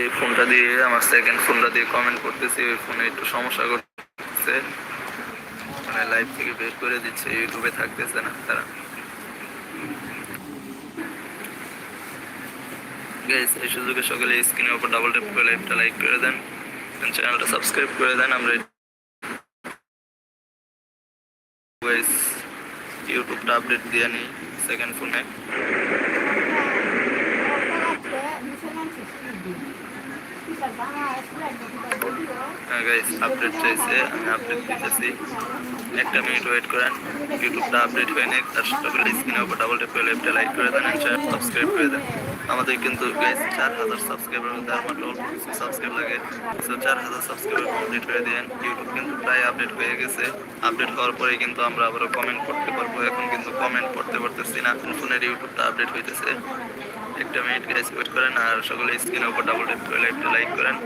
যে ফোনটা দিয়ে আমার সেকেন্ড ফোনটা দিয়ে কমেন্ট করতেছি, ওই ফোনে একটু সমস্যা করতেছে। মানে লাইভ থেকে বের করে দিচ্ছে ইউটিউবে থাকতেছে না তারা। গাইস এই সুযোগে সকালে স্ক্রিনের উপর ডাবল ট্যাপ করে লাইভটা লাইক করে দেন। চ্যানেলটা সাবস্ক্রাইব করে দেন। আমরা ইউটিউবটা আপডেট দিয়ে নিই সেকেন্ড ফোনে হ্যাঁ গাইস আপডেট আমি আপডেট একটা মিনিট করেন ইউটিউবটা আপডেট হয়ে তার উপর করে দেন সাবস্ক্রাইব করে দেন। আমাদের কিন্তু গাইস চার হাজার সাবস্ক্রাইবার মধ্যে সাবস্ক্রাইব লাগে। সো চার হাজার সাবস্ক্রাইবার কমপ্লিট করে দেন। ইউটিউব কিন্তু প্রায় আপডেট হয়ে গেছে। আপডেট হওয়ার পরে কিন্তু আমরা আবারও কমেন্ট করতে পারব। এখন কিন্তু কমেন্ট করতে পারতেছি না। ফোনের ইউটিউবটা আপডেট হইতেছে। একটা মিনিট গাইস ওয়েট করেন আর সকলে স্ক্রিনের উপর ডাবল ট্যাপ করে লাইভটা লাইক করেন।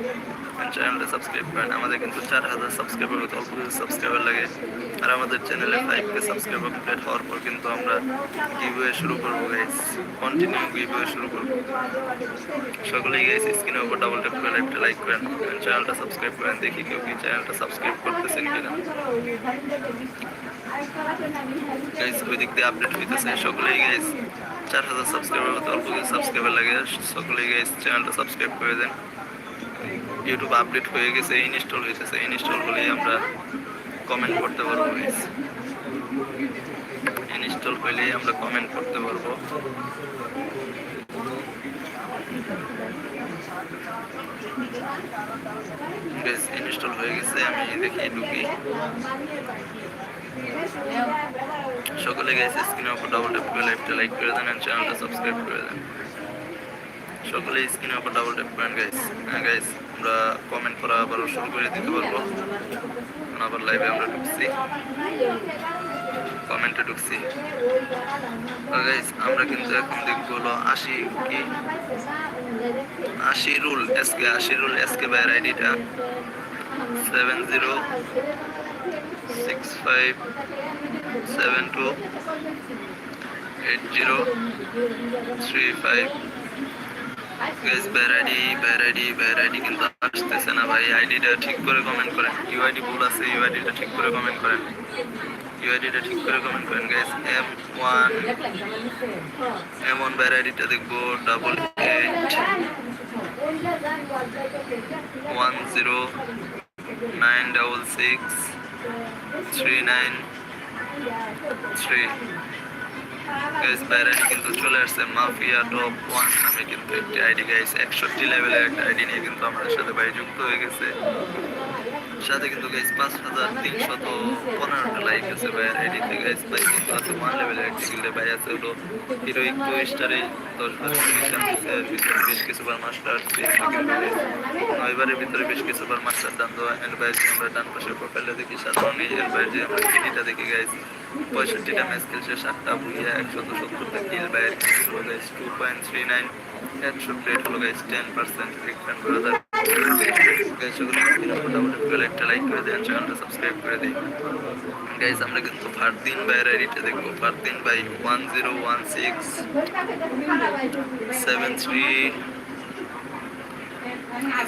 চ্যানেলটা সাবস্ক্রাইব করেন। আমাদের কিন্তু চার হাজার সাবস্ক্রাইবার মতো অল্প কিছু সাবস্ক্রাইবার লাগে। আর আমাদের চ্যানেলে ফাইভ কে সাবস্ক্রাইবার কমপ্লিট হওয়ার পর কিন্তু আমরা গিভওয়ে শুরু করব গাইস কন্টিনিউ গিভওয়ে শুরু করব। সকলেই গাইস স্ক্রিনের উপর ডাবল ট্যাপ করে লাইভটা লাইক করেন। চ্যানেলটা সাবস্ক্রাইব করেন। দেখি কেউ কি চ্যানেলটা সাবস্ক্রাইব করতেছেন কিনা। গাইস ওই দিক দিয়ে আপডেট হইতেছে। সকলেই গাইস চার হাজার সাবস্ক্রাইবার মতো অল্প কিছু সাবস্ক্রাইবার লাগে। সকলেই গাইস চ্যানেলটা সাবস্ক্রাইব করে দেন। ইউটিউব আপডেট হয়ে গেছে ইনস্টল হয়েছে ইনস্টল হলেই আমরা কমেন্ট করতে পারব গাইস ইনস্টল হলেই আমরা কমেন্ট করতে পারব। ইনস্টল হয়ে গেছে, আমি দেখি ঢুকি। সকলে গেছে স্ক্রিনের উপর ডাবল ট্যাপ করে লাইভটা লাইক করে দেন চ্যানেলটা সাবস্ক্রাইব করে দেন। সকলে স্ক্রিনের উপর ডাবল ট্যাপ করেন গাইস হ্যাঁ গাইস আমরা কমেন্ট করা আবার শুরু করে দিতে পারব। আবার লাইভে আমরা ঢুকছি। কমেন্টে ঢুকছি। গাইস আমরা কিন্তু এখন দেখব হলো আশি কি? আশি রুল এসকে আশি রুল এসকে বাইর আইডিটা seven zero six five seven two eight zero three five বাইর আইডি বাইর আইডি কিন্তু আসতেছে না ভাই। আইডিটা ঠিক করে কমেন্ট করেন। ইউআইডি ভুল আছে ইউআইডিটা ঠিক করে কমেন্ট করেন। ইউআইডিটা ঠিক করে কমেন্ট করেন guys M one M one বাইর আইডিটা দেখব double eight one zero nine double six three nine three guys বাইরে কিন্তু চলে আসছে। মাফিয়া টপ ওয়ান নামে কিন্তু একটি আইডি গাইস একষট্টি লেভেলের একটা আইডি নিয়ে কিন্তু আমাদের সাথে ভাই যুক্ত হয়ে গেছে। সাথে কিন্তু গাইস পাঁচ হাজার তিনশত পনেরোটা লাইক আছে ভাইয়ের আইডিতে গাইস ভাই কিন্তু আছে ওয়ান লেভেলের একটি গিল্ডে ভাই আছে। হলো হিরোইক টু স্টারে দশ বার ভিতরে বেশ কিছুবার মাস্টার নয়বারের ভিতরে বেশ কিছুবার মাস্টার ডান দেওয়া এন্ড ভাই, আমরা ডান পাশে প্রোফাইলে দেখি। সাধারণ এর ভাই যে আমরা দেখি গাইস পঁয়ষট্টিটা ম্যাচ খেলছে, সাতটা ভুইয়া একশত সত্তরটা কিল বাই হলো guys two point three nine headshot rate হলো গাইস টেন পার্সেন্ট ফ্যান করে দেন দেন। গাইস আমরা কিন্তু ফারদিন বাইয়ের আইডিটা দেখব। Fardin by one zero one six seven three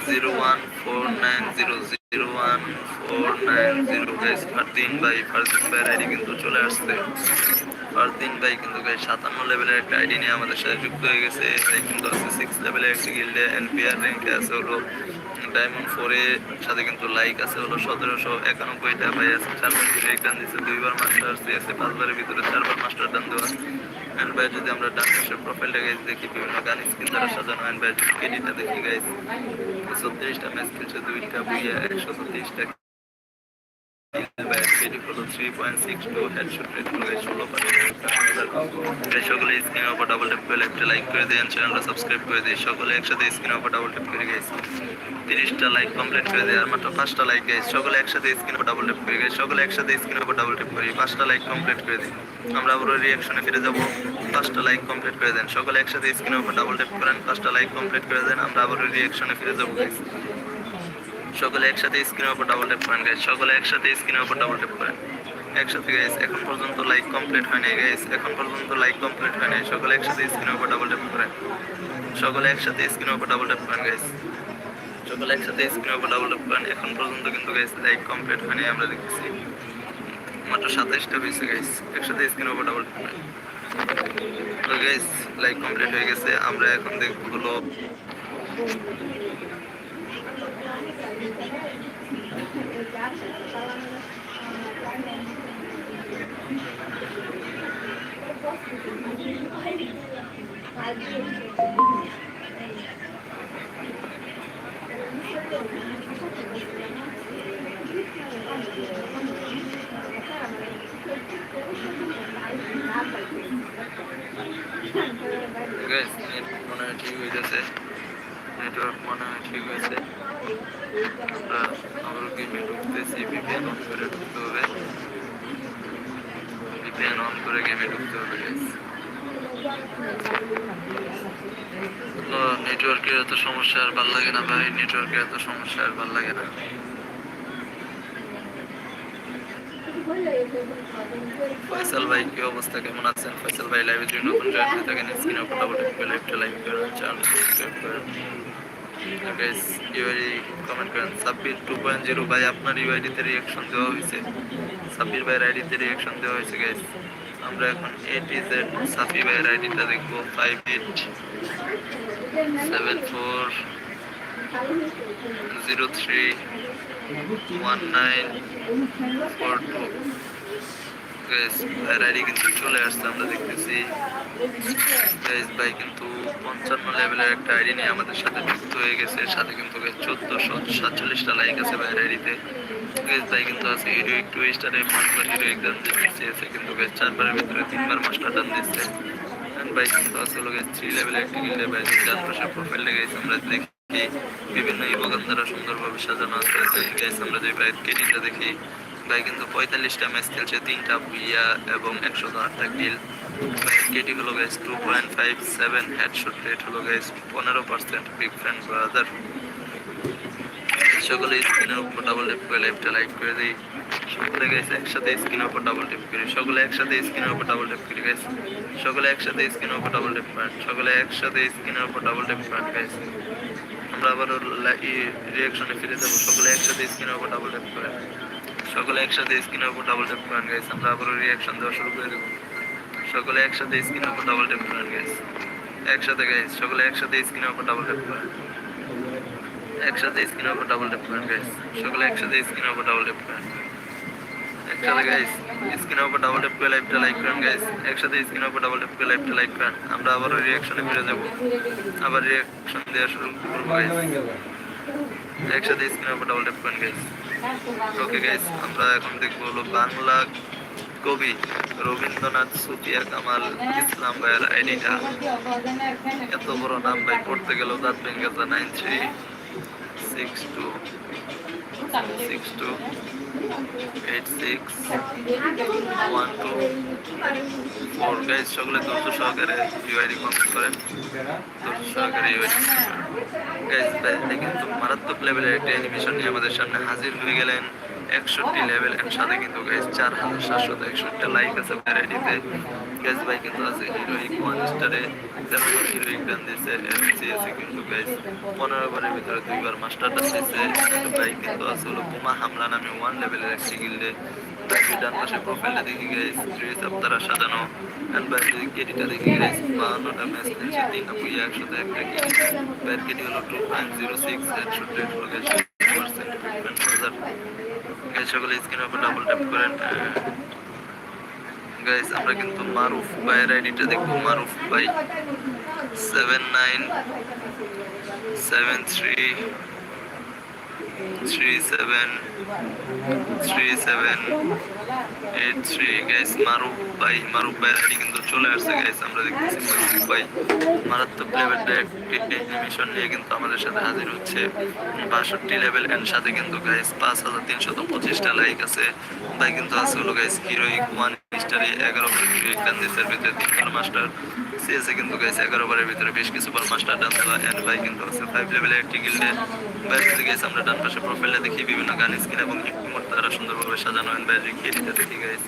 zero one four nine zero zero one four nine zero guys Fardin by Fardin ভাইয়ের ID কিন্তু চলে আসছে। ফারদিন ভাই কিন্তু গাইস সাতান্ন লেভেলের একটা আইডি নিয়ে আমাদের সাথে যুক্ত হয়ে গেছে। তাই কিন্তু আছে সিক্স লেভেলের একটি গিল্ডে এনপিআর র্যাঙ্কে আছে হলো ডায়মন্ড ফোরে সাথে কিন্তু লাইক আছে হলো সতেরোশো একানব্বইটা। ভাই আছে চারবার করে এক্সাম দিচ্ছে দুইবার মাস্টার দিয়েছে, পাঁচবারের ভিতরে চারবার মাস্টার ডান দেওয়া। অ্যান্ড ভাই, যদি আমরা ডান পাশের প্রোফাইলটা গাইজ দেখি, বিভিন্ন গান স্ক্রিন দ্বারা সাজানো অ্যান্ড ভাই এডিটা দেখি গাইজ ছত্রিশটা ম্যাচ খেলছে, দুইটা বুইয়া, একশো ছত্রিশটা সকলে স্ক্রিনের উপর ডাবল ট্যাপ করে একটা লাইক করে দেন চ্যানেলটা সাবস্ক্রাইব করে দিই সকলে একসাথে স্ক্রিনের উপর ডাবল ট্যাপ করে গেছি তিরিশটা লাইক কমপ্লিট করে দিই আর মাত্র পাঁচটা লাইক গেছি সকলে একসাথে স্ক্রিনের উপর ডাবল ট্যাপ করে গেছি সকলে একসাথে স্ক্রিনের উপর ডাবল ট্যাপ করি পাঁচটা লাইক কমপ্লিট করে দিই আমরা আবার রিয়াকশনে ফিরে যাব পাঁচটা লাইক কমপ্লিট করে দেন সকলে একসাথে স্ক্রিনের উপর ডাবল ট্যাপ করেন পাঁচটা লাইক কমপ্লিট করে দেন আমরা আবার রিয়াকশনে ফিরে যাব। সকলে একসাথে স্ক্রিনের উপর ডাবল ট্যাপ করেন গাইস সকলে একসাথে স্ক্রিনের উপর ডাবল ট্যাপ করেন। একসাথে গাইস এখন পর্যন্ত লাইক কমপ্লিট হয়নি গাইস এখন পর্যন্ত লাইক কমপ্লিট হয়নি সকলে একসাথে স্ক্রিনের উপর ডাবল ট্যাপ করেন। সকলে একসাথে স্ক্রিনের উপর ডাবল ট্যাপ করেন গাইস সকলে একসাথে স্ক্রিনের উপর ডাবল ট্যাপ করেন। এখন পর্যন্ত কিন্তু গাইস লাইক কমপ্লিট হয়নি আমরা দেখতেছি। মাত্র সাতাইশটা হয়েছে গাইস একসাথে স্ক্রিনের উপর ডাবল ট্যাপ করেন। লাইক কমপ্লিট হয়ে গেছে। আমরা এখন দেখব হলো গাইস নেট মনে হয় ঠিক হয়েছে নেটওয়ার্ক মনে হয় ঠিক হয়েছে আমরা আবার গেমে ঢুকতেছি ভিপিএন অন করে ঢুকতে হবে ভিপিএন অন করে নেটওয়ার্কের এত সমস্যা আর ভালো লাগে না ভাই নেটওয়ার্কের এত সমস্যা আর ভালো লাগে না ফয়সাল ভাই, কি অবস্থা? কেমন আছেন? ফয়সাল ভাই লাইভে যদি নতুন জয়েন হয়ে থাকেন। স্ক্রিনে করে লাইভটা লাইক করেন চ্যানেল সাবস্ক্রাইব করেন। গাইস ইউআইডি কমেন্ট করেন সাব্বির টু পয়েন্ট জিরো ভাই, আপনার ইউআইডিতে রিয়াকশন দেওয়া হয়েছে? সাব্বির ভাইয়ের আইডিতে রিয়াকশন দেওয়া হয়েছে গাইস আমরা এখন এ টি জেড সাফি ভাইয়ের আইডিটা দেখব five eight seven four zero three one nine four two guys ID কিন্তু চলে আসছে, আমরা দেখতেছি। গাইস ভাই, কিন্তু পঞ্চান্ন লেভেলের একটা আইডি নিয়ে আমাদের সাথে যুক্ত হয়ে গেছে। সাথে কিন্তু চোদ্দশো সাতচল্লিশটা লাইক আছে ভাইয়ের আইডিতে গাইস ভাই, কিন্তু আছে হিরোইক টু স্টারে পাঁচবার হিরোইক ডান দিচ্ছে কিন্তু গাইস চারবারের ভিতরে তিনবার মাস্টার ডান দিচ্ছে। ভাই, কিন্তু আছে গাইস থ্রি লেভেলের একটি গিল্ডে ভাই চার পাশে প্রোফাইল গেছে আমরা দেখি। বিভিন্ন ইভোগান দ্বারা সুন্দরভাবে সাজানো আছে। গাইস আমরা যে ভাইয়ের কেটিটা দেখি। ভাই কিন্তু পঁয়তাল্লিশটা ম্যাচ খেলছে, তিনটা বুইয়া এবং একশো আটটা কিল কেটি হলো guys two point five seven headshot rate হলো গাইস পনেরো পার্সেন্ট বিগ ফ্রেন্ড ব্রাদার সকলে স্ক্রিনের উপর ডাবল টেপ করে লেফটে লাইক করে দিই। সকলে গাইস একসাথে স্ক্রিনের উপর ডাবল টেপ করি। সকলে একসাথে স্ক্রিনের উপর ডাবল টেপ করি গাইস সকলে একসাথে স্ক্রিনের উপর ডাবল টেপ করেন। সকলে একসাথে স্ক্রিনের উপর ডাবল টেপ করেন গাইস আমরা আবার রিয়াকশনে ফিরে যাব। সকলে একসাথে স্ক্রিনের উপর ডাবল টেপ করেন। সকলে একসাথে স্ক্রিনের উপর ডাবল টেপ করেন গাইস আমরা আবার রিয়াকশন দেওয়া শুরু করে দেবো। সকলে একসাথে স্ক্রিনের উপর ডাবল টেপ করেন গাইস একসাথে গাইস সকলে একসাথে স্ক্রিনের উপর ডাবল টেপ করেন। একসাথে স্ক্রিনের উপর ডাবল টেপ করেন গাইস সকলে একসাথে স্ক্রিনের উপর ডাবল টেপ করেন। একসাথে গাইস স্ক্রিনের উপর ডাবল টেপ করে লাইভটা লাইক করেন গাইস একসাথে স্ক্রিনের উপর ডাবল টেপ করে লাইভটা লাইক করেন। আমরা আবার রিয়াকশনে ফিরে যাব। আবার রিয়াকশন দেওয়া শুরু করব গাইস একসাথে স্ক্রিনের উপর ডাবল টেপ করেন গাইস ওকে গাইস আমরা এখন দেখব হলো বাংলা কবি রবীন্দ্রনাথ সুফিয়া কামাল ইসলাম ভাইয়ের আইডিটা। এত বড় নাম ভাই, পড়তে গেল দাঁত ভেঙ্গে nine three six two six two. Eight six one two four guys সকলে ধৈর্য সহকারে ইউআইডি কমেন্ট করেন ধৈর্য সহকারে ইউআইডি গাইজ কিন্তু মারাত্মক লেভেলের একটা অ্যানিমেশন নিয়ে আমাদের সামনে হাজির হয়ে গেলেন একষট্টি লেভেল একসাথে কিন্তু গাইজ চার হাজার সাতশো একষট্টি লাইক আছে ভ্যারাইটিতে গাইজ ভাই কিন্তু আছে হিরোইক ওয়ান স্টারে তেরো হিরোইক ডান দিয়েছে এফসিএসে কিন্তু গাইজ পনেরো ওভারের ভিতরে দুইবার মাস্টারটা দিয়েছে ভাই, কিন্তু আছে হলো বোমা হামলা নামে ওয়ান লেভেলের একটি গিল্ডে ডান পাশে প্রোফাইলটা দেখি গাইজ ড্রেস আপ তারা সাজানো। অ্যান্ড ভাই যদি কেটিটা দেখি গাইজ বাহান্নটা ম্যাচ খেলছে তিন বুইয়া একশোতে একটা কেটি ভাইয়ের কেটি হলো two point zero six headshot rate হলো গাইজ সকলে স্ক্রিনের উপর ডাবল ট্যাপ করেন। গাইজ আমরা কিন্তু মারুফ ভাইয়ের আইডিটা দেখব মারুফ ভাই seven nine seven three three seven three seven মারাত্মক লেভেলের একটি অ্যানিমেশন নিয়ে কিন্তু আমাদের সাথে হাজির হচ্ছে বাষট্টি লেভেল এর সাথে কিন্তু গাইস পাঁচ হাজার তিনশত পঁচিশটা লাইক আছে ভাই কিন্তু আছে গাইস হিরোইক ওয়ান স্টারে এগারো ডান্সের ভিতরে মাস্টার সিএসএ কিন্তু গাইস এগারো বারের ভিতরে বেশ কিছু বার মাস্টার ডান্স এন্ড ভাই কিন্তু আছে। ফাইভ লেভেলের একটি গিল্ডে যদি গাইস আমরা ডান পাশে প্রোফাইলে দেখি, বিভিন্ন গান স্কিন এবং ইমোট দ্বারা সুন্দরভাবে সাজানো এন্ড ভাই রেখে দিতে দেখি গাইস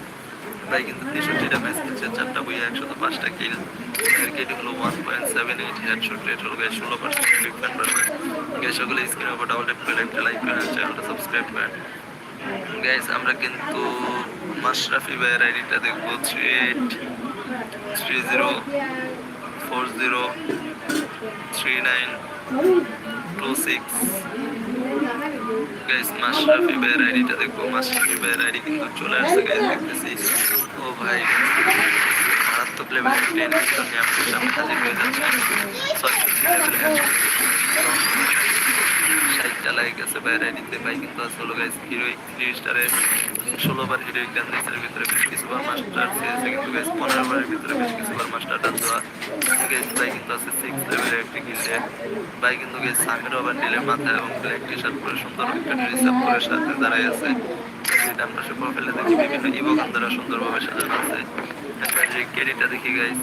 ভাই কিন্তু তেষট্টিটা ম্যাচ খেলছে, চারটা বইয়ে একশত পাঁচটা কিল এর কেটি হলো one point seven eight headshot rate হলো গাইস ষোলো পার্সেন্ট ডিফেন্ড পারসেন্ট গাইস সকলে স্ক্রিনের উপর ডাবল ট্যাপ করে একটা লাইক করেন চ্যানেলটা সাবস্ক্রাইব করেন গাইস আমরা কিন্তু মাশরাফি ভাইয়ের আইডিটা দেখব three eight three zero four zero three nine two six guys Mashrafi ভাইয়ের আইডিটা দেখব। মাশরাফি ভাইয়ের আইডি কিন্তু চলে আসছে গাইস দেখতেছি। ও ভাই, মারাত্মক লেভেলের ট্রেন নিয়ে আপনার সামনে হাজির হয়ে যাচ্ছে ষাটটা লাইক আছে ভাইয়ের আইডিতে ভাই, কিন্তু আসলে গাইস হিরোইক থ্রি স্টারের ষোলো বার হিরোইক দিয়েছে ভিতরে বেশ কিছু বার মাস্টার চেয়েছে ভিতরে বেশ কিছু মাস্টার ডান দেওয়া কিন্তু আছে সিক্স লেভেলের একটি গিল্ডে ভাই কিন্তু গাইস সামির ওভার ডিলের মাথায় এবং ব্ল্যাক টি শার্ট পরে সুন্দর একটা রিসার্ভ করে সাথে দাঁড়ায় আছে। ডান পাশে প্রোফাইলে দেখি, বিভিন্ন ইভোগান দ্বারা সুন্দরভাবে সাজানো আছে। এবার যে কেডিটা দেখি গাইস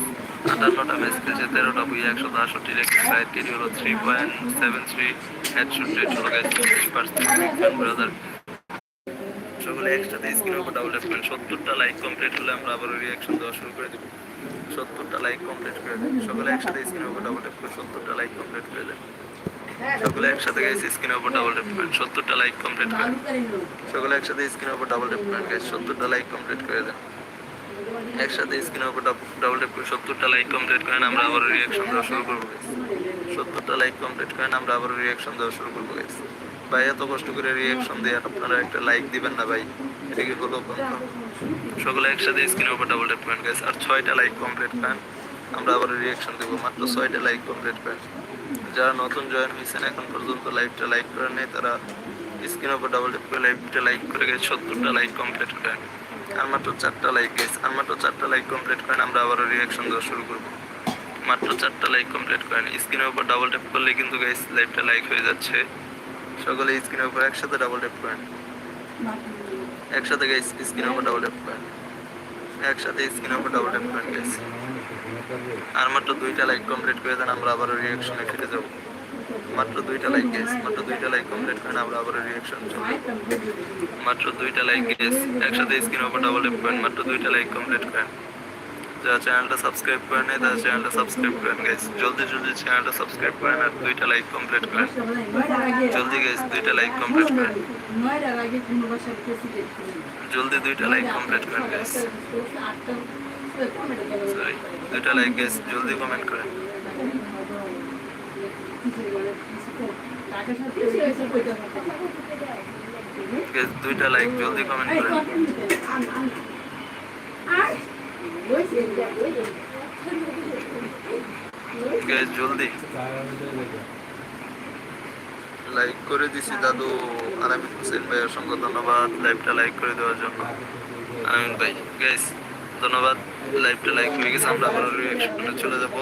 আটান্নটা ম্যাচ খেলেছে, তেরোটা বই একশো আটষট্টি রেখে সাইড কেডি হলো three point seven three headshot rate হলো পার্সেন্ট ব্রাদার সকলে একসাথে ডাবল ট্যাপ করেন সত্তরটা লাইক কমপ্লিট হলে আমরা আবার রিয়াকশন দেওয়া শুরু করে দেবো। সত্তরটা লাইক কমপ্লিট করে দেন। সকলে একসাথে ডাবল ট্যাপ করে সত্তরটা লাইক কমপ্লিট করে দেন। সকলে একসাথে গেছে স্ক্রিনের উপর ডাবল করেন, সত্তরটা লাইক কমপ্লিট করেন। সকলে একসাথে স্ক্রিনের উপর ডাবল করেন গাইস সত্তরটা লাইক কমপ্লিট করে দেন। একসাথে স্ক্রিনের উপর ডাবল ট্যাপ করে সত্তরটা লাইক কমপ্লিট করেন, আমরা আবার রিয়াকশন দেওয়া শুরু করব। সত্তরটা লাইক কমপ্লিট করেন, আমরা আবার রিয়াকশন দেওয়া শুরু করব guys। ভাই, এত কষ্ট করে রিয়াকশন দিয়ে আপনারা একটা লাইক দিবেন না ভাই। এটা কি হলো? সকলে একসাথে স্ক্রিনের উপর ডাবল ট্যাপ করেন, guys। আর ছয়টা লাইক কমপ্লিট করেন। আমরা আবার রিয়াকশন দেবো, মাত্র ছয়টা লাইক কমপ্লিট করেন। যারা নতুন জয়েন হয়েছেন, এখন পর্যন্ত লাইভটা লাইক করেন নাই, তারা স্ক্রিনের উপর ডাবল ট্যাপ করে লাইভটা লাইক করে গেছে সত্তরটা লাইক কমপ্লিট করেন। আর মাত্র চারটা লাইক গেছে আর মাত্র চারটা লাইক কমপ্লিট করেন, আমরা আবারও রিয়াকশন দেওয়া শুরু করব। মাত্র চারটা লাইক কমপ্লিট করেন। স্ক্রিনের উপর ডাবল ট্যাপ করলে কিন্তু গাইস লাইভটা লাইক হয়ে যাচ্ছে। সকলে স্ক্রিনের উপর একসাথে ডাবল ট্যাপ করেন। একসাথে গাইস স্ক্রিনের উপর ডাবল ট্যাপ করেন। একসাথে স্ক্রিনের উপর ডাবল ট্যাপ করেন গাইস আর মাত্র দুইটা লাইক কমপ্লিট করে দেন, আমরা আবারও রিয়াকশনে ফিরে যাব। মাত্র দুইটা লাইক গেস মাত্র দুইটা লাইক কমপ্লিট করেন, আমরা আবারও রিয়াকশন চলবে মাত্র দুইটা লাইক গেস একসাথে স্ক্রিনের উপর ডাবল ট্যাপ করেন, মাত্র দুইটা লাইক কমপ্লিট করেন। যারা চ্যানেলটা সাবস্ক্রাইব করেন নাই, তারা চ্যানেলটা সাবস্ক্রাইব করেন গাইস জলদি জলদি চ্যানেলটা সাবস্ক্রাইব করেন আর দুইটা লাইক কমপ্লিট করেন। জলদি গাইস দুইটা লাইক কমপ্লিট করেন। জলদি দুইটা লাইক কমপ্লিট করেন গাইস সরি দুইটা লাইক গাইস জলদি কমেন্ট করেন। দুইটা লাইক জলদি কমেন্ট করেন। জলদি। লাইক করে দিছি দাদু আলামিন হোসেন ভাই অসংখ্য ধন্যবাদ। লাইভটা লাইক করে দেওয়ার জন্য। আলামিন ভাই গাইস ধন্যবাদ। লাইভটা লাইক হয়ে গেছে, আমরা আবার রিয়াকশনে চলে যাব।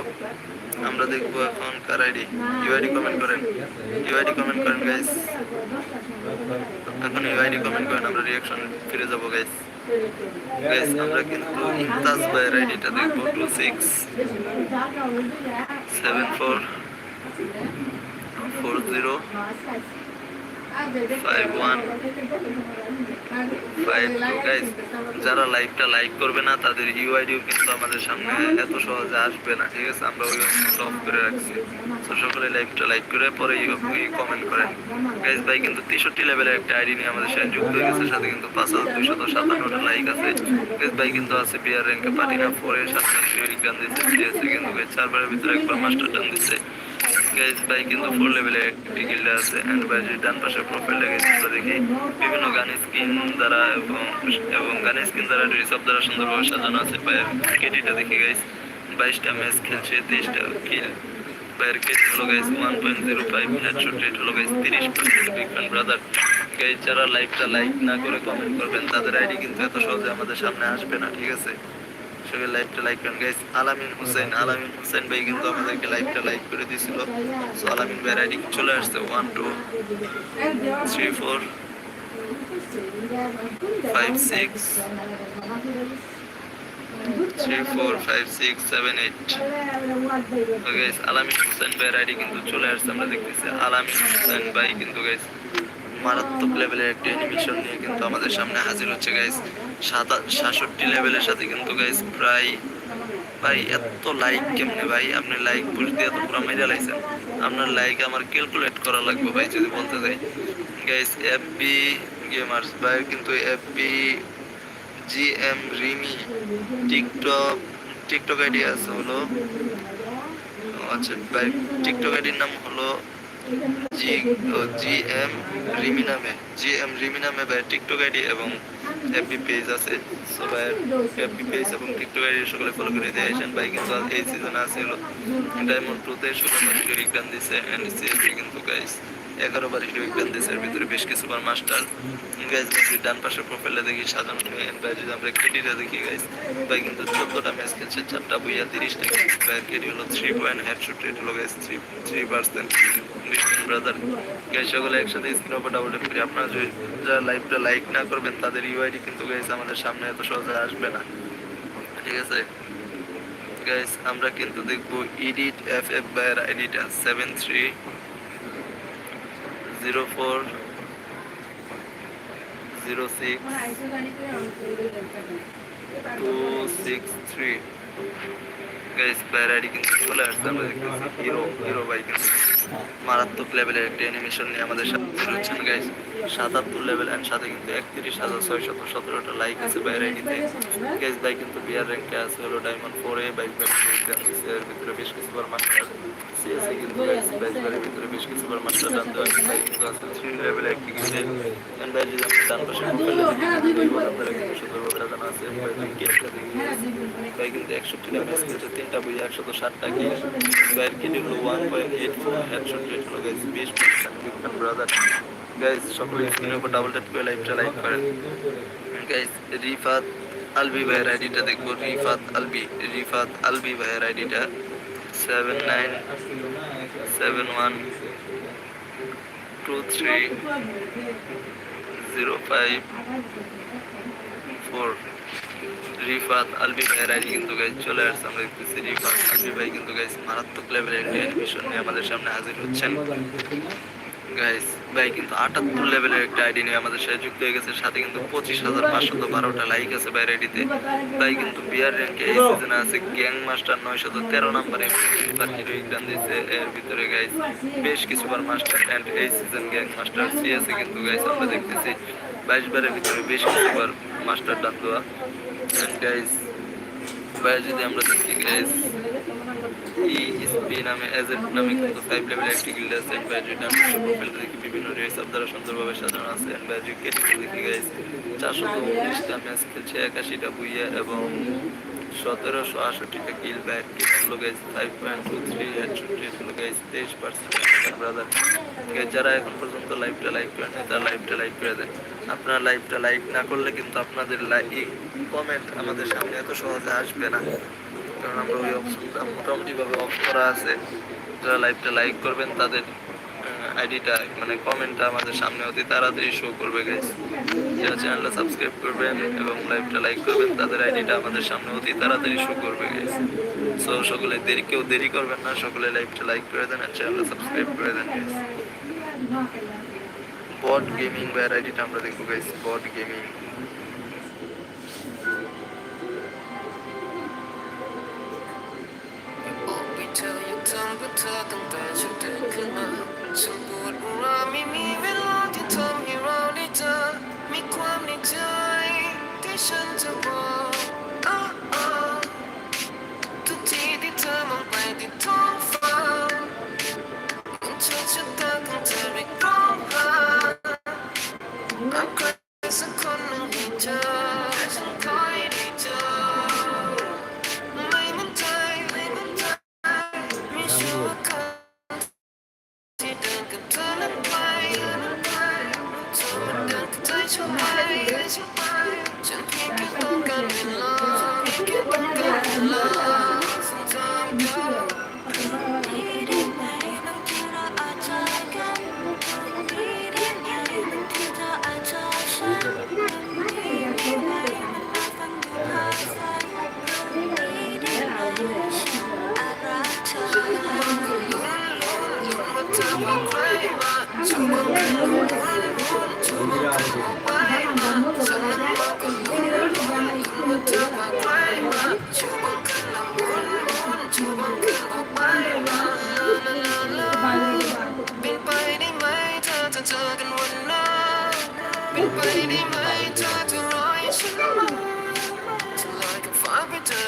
আমরা দেখব এখন কার আইডি ইউআইডি কমেন্ট করেন। ইউআইডি কমেন্ট করেন গাইস এখন ইউআইডি কমেন্ট করেন, আমরা রিয়াকশন ফিরে যাব গাইস গাইস আমরা কিন্তু ইমতাজ ভাইয়ের আইডিটা দেখব two six seven four four zero five one যারা লাইভটা লাইক করবে না তাদের ইউআইডিও কিন্তু আমাদের সামনে এত সহজে আসবে না ঠিক আছে? আমরা ওই অফ করে রাখছি। তো সকলে লাইভটা লাইক করে পরে কমেন্ট করেন গাইস ভাই কিন্তু তেষট্টি লেভেলের একটা আইডি নিয়ে আমাদের সাথে যুক্ত হয়ে গেছে সাথে কিন্তু পাঁচ হাজার দুইশত সাতান্নটা লাইক আছে। গাইস ভাই কিন্তু আছে বিয়ার র্যাঙ্কে পার্টি না পরে শিওরিক গান দিচ্ছে কিন্তু চারবারের ভিতরে একবার মাস্টার টান দিচ্ছে। বাইশটা ম্যাচ খেলছে, তেইশটা কেট হলো one point zero five headshot rate হলো ব্রাদার গাইস যারা লাইভটা লাইক না করে কমেন্ট করবেন, তাদের আইডি কিন্তু এত সহজে আমাদের সামনে আসবে না, ঠিক আছে? সবাই লাইভটা লাইক করেন। গাইস আলামিন হোসেন আলামিন হোসেন ভাই কিন্তু আমাদেরকে লাইভটা লাইক করে দিয়েছিল। সো আলামিন ভাইয়ের আইডি চলে আসছে। One two three four five six Alamin কিন্তু গাইস মারাত্মক লেভেলের একটা অ্যানিমেশন নিয়ে কিন্তু আমাদের সামনে হাজির হচ্ছে গাইস সাতষট্টি লেভেলের সাথে কিন্তু গাইস প্রায় ভাই এত লাইক কেমনে ভাই? আপনি লাইক পুশ দিয়ে পুরো মেরে লাইছেন। আপনার লাইক আমার ক্যালকুলেট করা লাগবে ভাই, যদি বলতে যাই। গাইস এফবি গেমার্স ভাই কিন্তু FB G M Rimi TikTok TikTok ID আছে হলো আচ্ছা ভাই টিকটক আইডির নাম হলো জি এম রিমি নামে জি এম রিমি নামে ভাই টিকটক আইডি এবং এফবি পেজ আছে। সো ভাই এফবি পেজ এবং টিকটক আইডি সকলে ফলো করে দিয়ে আসেন ভাই, কিন্তু এই সিজনে আছে হলো ডায়মন্ড টুতে হিরোইক গান দিছে অ্যান্ড সিএসি কিন্তু গাইস এগারো বার হিরোইক গান দিছে এর ভিতরে বেশ কিছু বার মাস্টার গাইজ ডান পাশে প্রোফাইলে দেখি নেই ভাই যদি আমরা কেডিটা দেখি গাইস ভাই, কিন্তু চোদ্দটা ম্যাচ খেলছে চারটা বইয়া তিরিশটা ভাইয়ের কেডি হলো থ্রি পয়েন্ট হেডশুট রেট হলো guys three three percent brother guys সকলে একসাথে স্ক্রিন উপর ডাবল করে আপনারা যদি যারা লাইভটা লাইক না করবেন, তাদের ইউআইডি কিন্তু গাইস আমাদের সামনে এত সহজে আসবে না। ঠিক আছে? গাইস আমরা কিন্তু দেখব ইডিট এফ এফ বাইয়ের আইডিটা seven three zero four zero six two six three guys ID কিন্তু চলে আসছে আমরা দেখতেছি হিরো হিরো বাই কিন্তু মারাত্মক লেভেলের একটা অ্যানিমেশন নিয়ে আমাদের সাথে রয়েছেন গাইস সাতাত্তর লেভেল অ্যান্ড সাথে কিন্তু একত্রিশ হাজার ছয়শত সতেরোটা লাইক আছে বাইরের আইডিতে গাইস ভাই কিন্তু বিয়ার র্যাঙ্কে আছে হলো ডায়মন্ড ফোরে বাইক বাইক এর ভিতরে বেশ কিছুবার মাস্টার সিএসি কিন্তু গাইস বাইক ভিতরে বেশ কিছুবার মাস্টার জানতে পারছি ভাই কিন্তু আছে থ্রি লেভেলে একটি গেছে এন্ড ভাই যদি আমি ডান পাশে বল আপনারা কিন্তু সুন্দরভাবে সাজানো আছে। ভাই কিন্তু গেমটা দেখি তিনটা বই, একশত ষাটটা কি? ভাইয়ের কেটে হলো ওয়ান ব্রাদার গাইস সকলে ডাবল ট্যাপ করে লাইভটা লাইক করেন। গাইস রিফাত আলবি ভাইয়ের আইডিটা দেখব, রিফাত আলবি রিফাত আলবি ভাইয়ের আইডিটা seven nine seven one two three zero five four Rifat Albi ভাইয়ের আইডি কিন্তু গাইজ চলে আসছে। আমরা দেখতেছি রিফাত আলবি ভাই কিন্তু গাইজ মারাত্মক লেভেলের একটা অ্যানিমেশন নিয়ে আমাদের সামনে হাজির হচ্ছেন। গাইস ভাই কিন্তু আটাত্তর লেভেলের একটা আইডি নিয়ে আমাদের সাথে যুক্ত হয়ে গেছে। সাথে কিন্তু পঁচিশ হাজার পাঁচশত বারোটা লাইক আছে ভাই আইডিতে। ভাই কিন্তু বিয়ার র্যাঙ্কে এই সিজনে আছে গ্যাং মাস্টার নয়শত তেরো নম্বরে তার দিয়েছে এর ভিতরে গাইস বেশ কিছুবার মাস্টার অ্যান্ড এই সিজন গ্যাং মাস্টার সিএসে কিন্তু গাইস আমরা দেখতেছি। বাইশ বারের ভিতরে বেশ কিছুবার মাস্টার ডান দেওয়া। গাইজ বাইরে যদি আমরা দেখি গাইজ ইএসপি নামে এজেন্ট নামে কিন্তু ফাইভ লেভেল একটি গিল্ড আছে। এন্ড প্রোফাইল দেখি, বিভিন্ন সুন্দরভাবে সাজানো আছে। এন্ড দেখি গাইজ চারশো উনিশটা ম্যাচ খেলছে, একাশিটা বুইয়া এবং সতেরোশো আষট্টিটা কিল ব্যাট কিল হলো guys five point two three rate হলো গাইস তেইশ পার্সেন্ট ব্রাদার যারা এখন পর্যন্ত লাইভটা লাইক করেন তারা লাইভটা লাইক করে দেন। আপনারা লাইভটা লাইক না করলে কিন্তু আপনাদের লাইক কমেন্ট আমাদের সামনে এত সহজে আসবে না। কারণ আমরা ওই অপশনটা মোটামুটিভাবে অফ করা আছে। যারা লাইভটা লাইক করবেন তাদের আইডিটা মানে কমেন্টটা আমাদের সামনে অতি তাড়াতাড়ি শো করবে গাইস যারা চ্যানেলটা সাবস্ক্রাইব করবেন এবং লাইভটা লাইক করবেন তাদের আইডিটা আমাদের সামনে অতি তাড়াতাড়ি শো করবে গাইস সো সকলে দেরি কেউ দেরি করবেন না সকলে লাইভটা লাইক করে দেন আর চ্যানেলটা সাবস্ক্রাইব করে দেন গাইস বট গেমিং ওয়ার আইডিটা আমরা দেখব guys bot gaming tell you tongue, but talk and that you, dick and ย่าทำเพื่อเธอตั้งแต่ฉันตื่นขึ้นมาฉันปวดอุราไม่มีเวลาที่ทำให้เราได้เจอ มีความในใจที่ฉันจะบอกทุกทีที่เธอมองไปที่ท้อง Tonight is mine to make a look I'm love, make you love.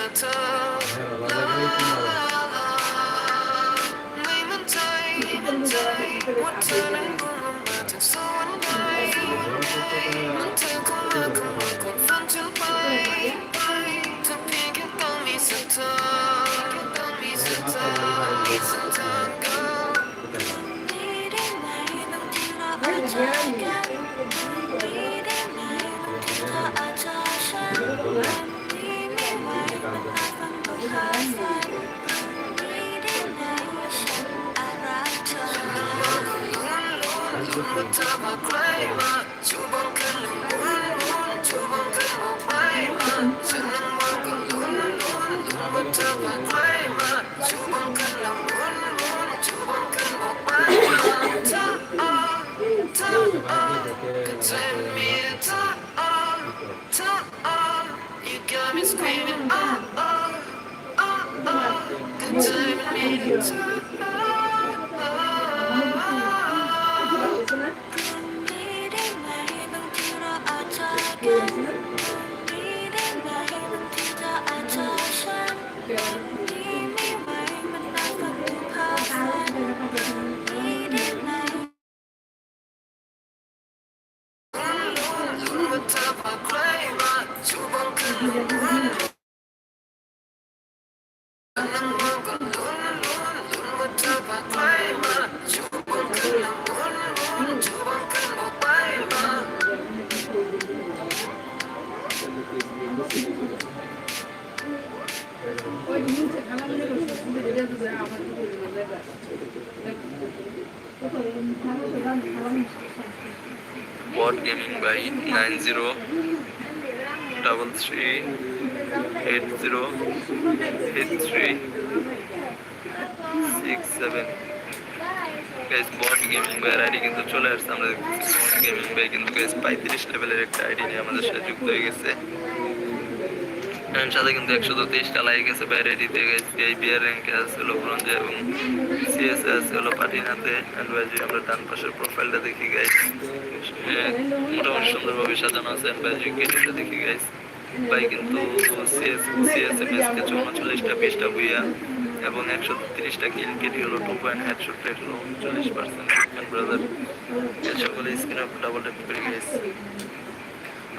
ไปเจอเธอลาลาลาไม่มั่นใจมั่นใจว่าเธอนั้นรู้ลงมาจากสวรรค์ไหนมันเธอเข้ามาขโมยความฝันฉันไปเธอเพียงแค่ต้องมีศรัทธาแค่ต้องมีศรัทธามีศรัทธาก็นี้ได้ไหมบางทีเราอาจจะกันนี้ได้ไหมบางทีเธออาจจะฉัน 두번 긁는 두번 긁어 videos. Bot gaming by nine zero double three eight zero eight three six seven guys bot gaming বাইয়ের ID কিন্তু চলে আসছে। আমরা gaming by কিন্তু পঁয়ত্রিশ লেভেলের একটা ID নিয়ে আমাদের সাথে যুক্ত হয়ে গেছে। সাথে কিন্তু একশো তেইশটা লাইক গেছে, বাইরে দিতে গেছে, এই বিয়ার র্যাঙ্কে আছে হলো ব্রঞ্জে এবং সিএসএ আছে হলো পাটিনাতে অ্যান্ড বাইজি আমরা ডান পাশের প্রোফাইলটা দেখি গাইস মোটামুটি সুন্দরভাবে সাজানো আছে অ্যান্ড বাইজি কেটিটা দেখি গাইস ভাই কিন্তু সিএস সিএসএ ম্যাচকে চৌচল্লিশটা বিশটা বুইয়া, এবং একশো তিরিশটা কিল কেটি হলো টু পয়েন্ট রেট হলো উনচল্লিশ পার্সেন্ট ব্রাদার সকলে স্ক্রিনে ডাবল ট্যাপ করে গেছে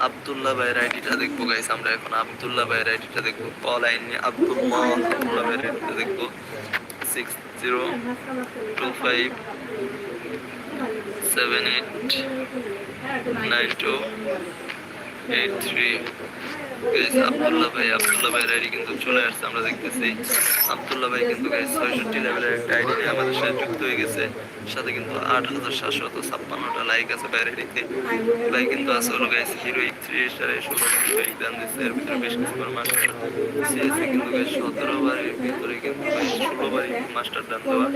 আব্দুল্লাহ ভাইয়ের আইডিটা দেখব গাইস আমরা এখন আব্দুল্লাহ ভাইয়ের আইডিটা দেখব। কল আইনি আব্দুল আব্দুল্লাহ ভাইয়ের আইডিটা দেখব। Six zero two five seven eight nine two eight three Abdullah ভাই আব্দুল্লাহ ভাইয়ের আইডি কিন্তু চলে আসছে, আমরা দেখতেছি। আব্দুল্লাহ ভাই কিন্তু ছয়ষট্টি লেভেলের একটা আইডি নিয়ে আমাদের সাথে যুক্ত হয়ে গেছে। সাথে কিন্তু আট হাজার সাতশত ছাপ্পান্নটা লাইক আছে ভাইয়ের আইডিতে। ভাই কিন্তু আছে হলো গাইস হিরোইক থ্রি স্টারে ষোলো লাইক দান দিচ্ছে এর ভিতরে বেশ কিছু বার মাস্টার সিএসি কিন্তু গাইস সতেরো বারের ভিতরে কিন্তু গাইস ষোলো বারই মাস্টার দান দেওয়া।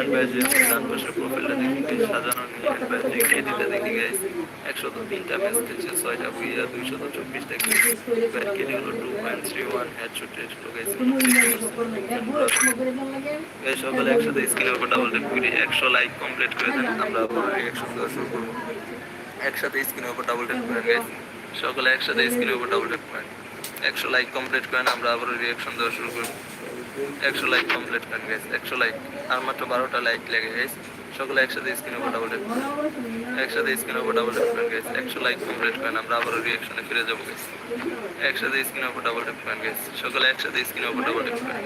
এন্ড ভাই, যে ডান পাশের প্রোফাইলটা দেখি গাইস সাজানো নিয়ে এন্ড ভাই, যে কেডিটা দেখি গাইস একশত তিনটা ম্যাচ খেলছে ছয়টা বুইয়া দুইশত চব্বিশটা খেলছে সকালে একসাথে স্ক্রিনের উপর ডাবল একশো লাইক কমপ্লিট করে দেন আমরা শুরু করব একসাথে স্ক্রিনের উপর ডাবল করেন সকালে একসাথে স্ক্রিনের উপর ডাবল করেন একশো লাইক কমপ্লিট করেন আমরা আবার রিয়াকশন দেওয়া শুরু করব একশো লাইক কমপ্লিট করেন একশো লাইক আর মাত্র বারোটা লাইক লেগে গাইস সকলে একসাথে স্ক্রিনের উপর ডাবল ট্যাপ একসাথে স্ক্রিনের উপর ডাবল ট্যাপ করেন গাইস একশো লাইক কমপ্লিট করেন, আমরা আবার রিয়াকশনে ফিরে যাব গাইস একসাথে স্ক্রিনের উপর ডাবল ট্যাপ গাইস সকলে একসাথে স্ক্রিনের উপর ডাবল ট্যাপ করেন।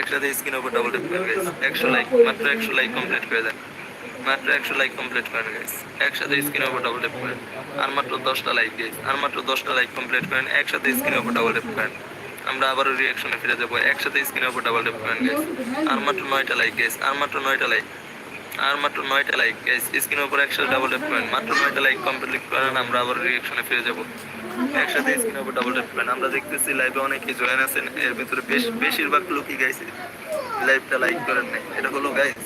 একসাথে স্ক্রিনের উপর ডাবল ট্যাপ করেন গাইস একশো লাইক মাত্র একশো লাইক কমপ্লিট করে দেন। মাত্র একশো লাইক কমপ্লিট করেন গাইস একসাথে স্ক্রিনের উপর ডাবল ট্যাপ আর মাত্র দশটা লাইক গাইস আর মাত্র দশটা লাইক কমপ্লিট করেন। একসাথে স্ক্রিনের উপর ডাবল ট্যাপ আমরা আবারও রিয়াকশনে ফিরে যাব। একসাথে স্ক্রিনের উপর ডাবল ট্যাপ করেন গাইস আর মাত্র নয়টা লাইক গাইস আর মাত্র নয়টা লাইক আর মাত্র নয়টা লাইক গাইস স্ক্রিনের উপর একসাথে ডাবল ট্যাপ করেন। মাত্র নয়টা লাইক কমপ্লিট করেন আমরা আবার রিয়াকশনে ফিরে যাব। একসাথে স্ক্রিনের উপর ডাবল ট্যাপ করেন। আমরা দেখতেছি লাইভে অনেকে জয়েন আছেন। এর ভিতরে বেশ বেশিরভাগ লোকই গাইছে লাইভটা লাইক করেন নাই। এটা হলো গাইস